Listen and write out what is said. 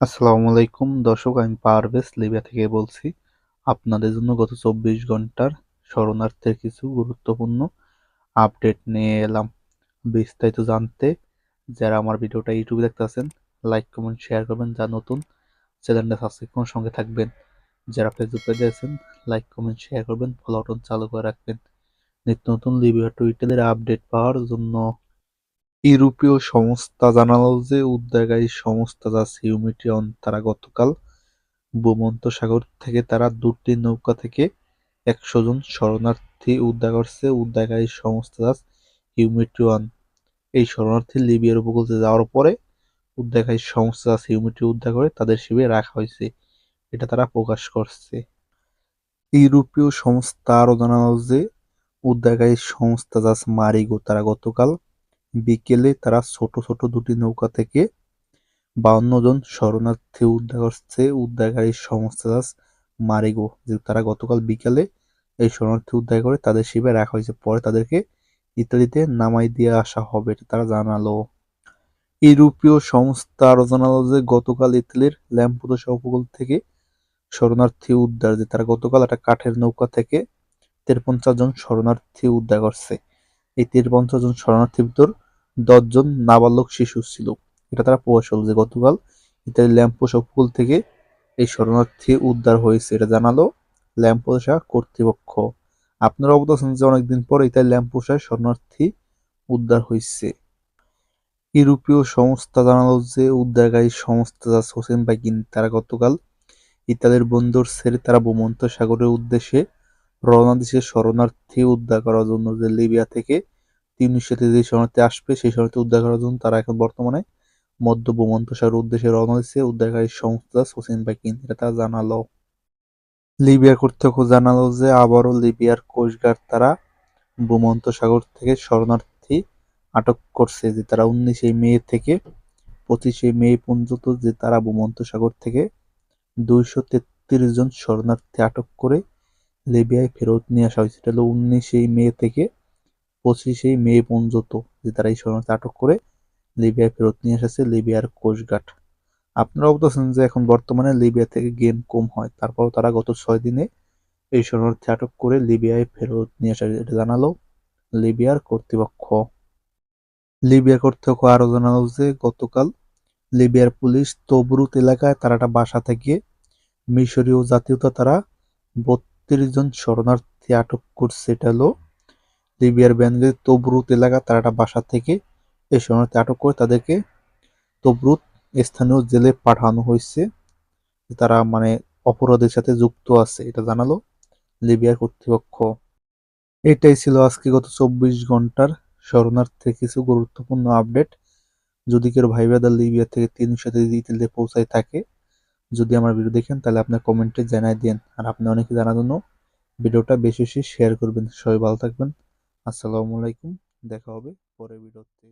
আসসালামু আলাইকুম। দর্শক, আমি পারভেজ লিবিয়া থেকে বলছি, আপনাদের জন্য গত চব্বিশ ঘণ্টার শরণার্থীর কিছু গুরুত্বপূর্ণ আপডেট নিয়ে এলাম। বিস্তারিত জানতে যারা আমার ভিডিওটা ইউটিউবে দেখতে আছেন লাইক, কমেন্ট, শেয়ার করবেন। যা নতুন, চ্যানেলটা সাবস্ক্রাইব করে সঙ্গে থাকবেন। যারা ফেসবুক আছেন লাইক, কমেন্ট, শেয়ার করবেন। ফলো বাটন চালু করে রাখবেন। নিত্য নতুন লিবিয়া টুইটারের আপডেট পাওয়ার জন্য ইউরোপীয় সংস্থা জানালো যে, উদ্ধারকারী সংস্থা যা হিউমিটিয়ন তারা গতকাল ভূমধ্যসাগর থেকে তারা দুটি নৌকা থেকে একশো জন শরণার্থী উদ্ধার করছে। উদ্ধারকারী সংস্থা জাস হিউমিটিওয়ান এই শরণার্থী লিবিয়ার উপকূলে যাওয়ার পরে উদ্ধারকারী সংস্থা হিউমিটি উদ্ধার করে তাদের শিবিরে রাখা হয়েছে। এটা তারা প্রকাশ করছে। ইউরোপীয় সংস্থা আরও জানালো যে, উদ্ধারকারী সংস্থা জাস মারিগো, তারা গতকাল বিকেলে তারা ছোট ছোট দুটি নৌকা থেকে বাউন্ন জন শরণার্থী উদ্ধার করছে। উদ্ধারকারী সংস্থা মারিগো, যে তারা গতকাল বিকালে এই শরণার্থী উদ্ধার করে তাদের শিবিরে রাখা হয়েছে। পরে তাদেরকে ইতালিতে নামাই দিয়ে আসা হবে তারা জানালো। ইউরোপীয় সংস্থা আরও জানালো যে গতকাল ইতালির ল্যাম্পুদোসা উপকূল থেকে শরণার্থী উদ্ধার, যে তারা গতকাল একটা কাঠের নৌকা থেকে তেরপঞ্চাশ জন শরণার্থী উদ্ধার করছে। এই তেরপঞ্চাশ জন শরণার্থীর ভিতর দশজন নাবালক শিশু ছিল। এটা তারা প্রকাশ যে গতকাল ইতালি ল্যাম্পোসা উপকূল থেকে এই শরণার্থী উদ্ধার হয়েছে, এটা জানালো ল্যাম্পোসা কর্তৃপক্ষ। আপনারা অবগত আছেন যে অনেকদিন পর ইতালি ল্যাম্পোসায় শরণার্থী উদ্ধার হয়েছে। ইউরোপীয় সংস্থা জানালো যে উদ্ধারকারী সংস্থা যা হোসেন বাইকিন, তারা গতকাল ইতালির বন্দর ছেড়ে তারা ভূমন্ত সাগরের উদ্দেশ্যে রওনা দিচ্ছে শরণার্থী উদ্ধার করার জন্য যে লিবিয়া থেকে তিউনিস সাথে যে শরণার্থী আসবে, সেই শরণার্থী উদ্ধার করার জন্য তারা এখন বর্তমানে মধ্য ভূমধ্যসাগর উদ্দেশ্যে রওনা দিচ্ছে। উদ্ধারকারী সংস্থা সোসেন বাইকিন এটা তারা জানালো। লিবিয়ার কর্তৃপক্ষ জানালো যে আবারও লিবিয়ার কোস্টগার্ড তারা ভূমধ্যসাগর থেকে শরণার্থী আটক করছে, যে তারা উনিশে মে থেকে পঁচিশে মে পর্যন্ত যে তারা ভূমধ্যসাগর থেকে দুইশো তেত্রিশ জন শরণার্থী আটক করে লিবিয়ায় ফেরত নিয়ে আসা হয়েছে। এটা হলো উনিশে মে থেকে পঁচিশে মে পর্যন্ত যে তারা এই শরণার্থী আটক করে লিবিয়ায় ফেরত নিয়ে এসেছে, লিবিয়ার কোস্টগার্ড আপনারা বলতেছেন যে এখন বর্তমানে লিবিয়া থেকে গেম কম হয় তারপর তারা গত ছয় দিনে এই শরণার্থী আটক করে লিবিয়ায় ফেরত নিয়ে আসা জানালো লিবিয়ার কর্তৃপক্ষ। লিবিয়া কর্তৃপক্ষ আরও জানালো যে গতকাল লিবিয়ার পুলিশ তবরুত এলাকায় তারা একটা বাসা থেকে মিশরীয় জাতীয়তা তারা বত্রিশ জন শরণার্থী আটক করছে, এটা হলো লিবিয়ার ব্যানগের তবরুত এলাকা, তারা একটা বাসা থেকে এই শরণার্থী আটক করে তাদেরকে তবরুত স্থানীয় জেলে পাঠানো হয়েছে। তারা মানে অপরাধের সাথে যুক্ত আছে, এটা জানালো লিবিয়ার কর্তৃপক্ষ। এটাই ছিল আজকে গত চব্বিশ ঘণ্টার শরণার্থী কিছু গুরুত্বপূর্ণ আপডেট। যদি কেউ ভাই বেদার লিবিয়া থেকে তিন সাথে ইতালিতে পৌঁছায় থাকে, যদি আমার ভিডিও দেখেন, তাহলে আপনার কমেন্টে জানাই দেন আর আপনি অনেকে জানার জন্য ভিডিওটা বেশি বেশি শেয়ার করবেন। সবাই ভালো থাকবেন। আসসালামু আলাইকুম দেখা হবে পরের ভিডিওতে।